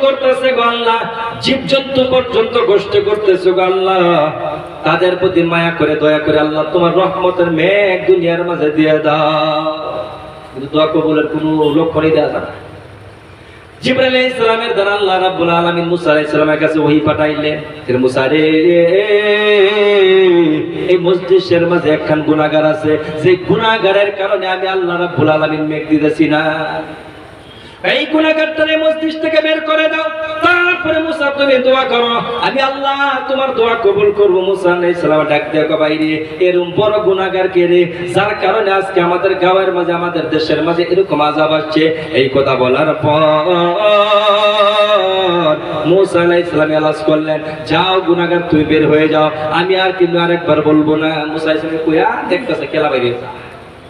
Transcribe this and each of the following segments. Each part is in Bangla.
করতেছে আল্লাহ, জীবজন্তু পর্যন্ত কষ্ট করতেছে আল্লাহ। তাদের প্রতি মায়া করে, দয়া করে আল্লাহ তোমার রহমতের মেঘ দুনিয়ার মাঝে দিয়ে দাও। কিন্তু দোয়া কবুলের কোনো লক্ষণই দেওয়া যায় না। একখান গুনাহগার আছে। যে গুনাহগারের কারণে আমি আল্লাহ রাব্বুল আলামিন মেঘ দিতেছি না। এই থেকে বের করে দাও। তারপরে মুসা, তুমি দোয়া করো। আমি আল্লাহ তোমার দোয়া কবুল মুসা সালাম ডাক বাইরে বড় গুনাহগার কে রে? যার কারণে আজকে আমাদের মাঝে, আমাদের দেশের মাঝে এরকম আযাব আসছে। এই কথা বলার পর মুসা আলাইহিস করলেন, যাও গুনাহগার তুই বের হয়ে যাও। আমি আর কিন্তু আরেকবার বলব না। মুসা আলাইহিস দেখতেছে খেলা বাইরে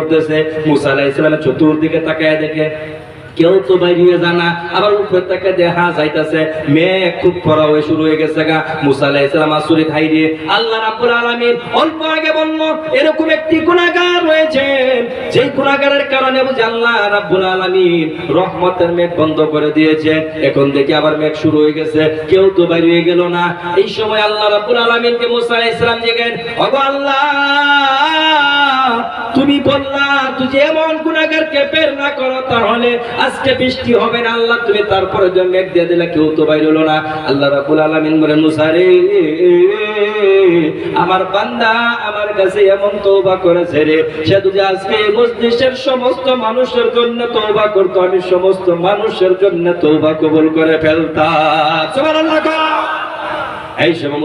করতেছে, মুসা আলাইহিস সালামের চতুর্দিকে তাকায় দেখে, কেউ তো বাইরে জানা আবার উপরে তাকে দেখা যাইতাছে মেয়ে খুব পড়া হয়ে শুরু হয়ে গেছে গা, মুসা আলাইহিস সালাম আসুরি খাই দিয়ে, আল্লাহ রাব্বুল আলামিন অল্প আগে বলল, এরকম একটি গুনাহগার রয়েছে, যেই গুনাহগারের কারণে বুঝি আল্লাহ রাব্বুল আলামিন রহমতের মেঘ বন্ধ করে দিয়েছে, এখন দেখি আবার মেঘ শুরু হয়ে গেছে, কেউ তো বাইরে হয়ে গেল না, এই সময় আল্লাহ রাব্বুল আলামিনকে মুসা আলাইহিস সালাম জিজ্ঞেস ওগো আল্লাহ, তুমি বললা তুই যে এমন গুনাহগারকে বের করো, তাহলে আজকে বৃষ্টি হবে না। আল্লাহ তুমি তারপরে যে মেঘ দিয়ে দিলে কেউ তো বাইর হলো না। আল্লাহ রাব্বুল আলামিন বলেন মুসা রে আমার বান্দা আমার কাছে এমন তওবা করেছে রে, সে যদি আজকে এই সমস্ত মানুষের জন্য তওবা করতো, আমি সমস্ত মানুষের জন্য তৌবা কবুল করে ফেলতাম। সুবহানাল্লাহ কও। এই সময়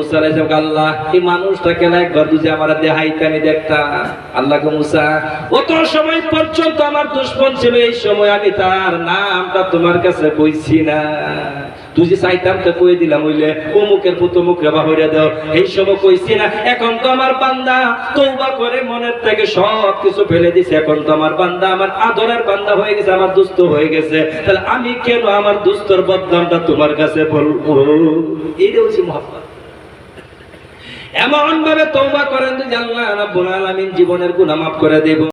আমি কইছি না। এখন তো আমার বান্দা তৌবা করে মনের থেকে সব কিছু ফেলে দিছে। এখন তো আমার বান্দা আমার আদরের বান্দা হয়ে গেছে, আমার দুস্থ হয়ে গেছে। তাহলে আমি কেন আমার দুস্তর বদনামটা তোমার কাছে বলব? এইটা হচ্ছে মহাব্বত। এমন ভাবে তওবা করেন যে আল্লাহ রাব্বুল আলামিন জীবনের গুনাহ মাফ করে দেব।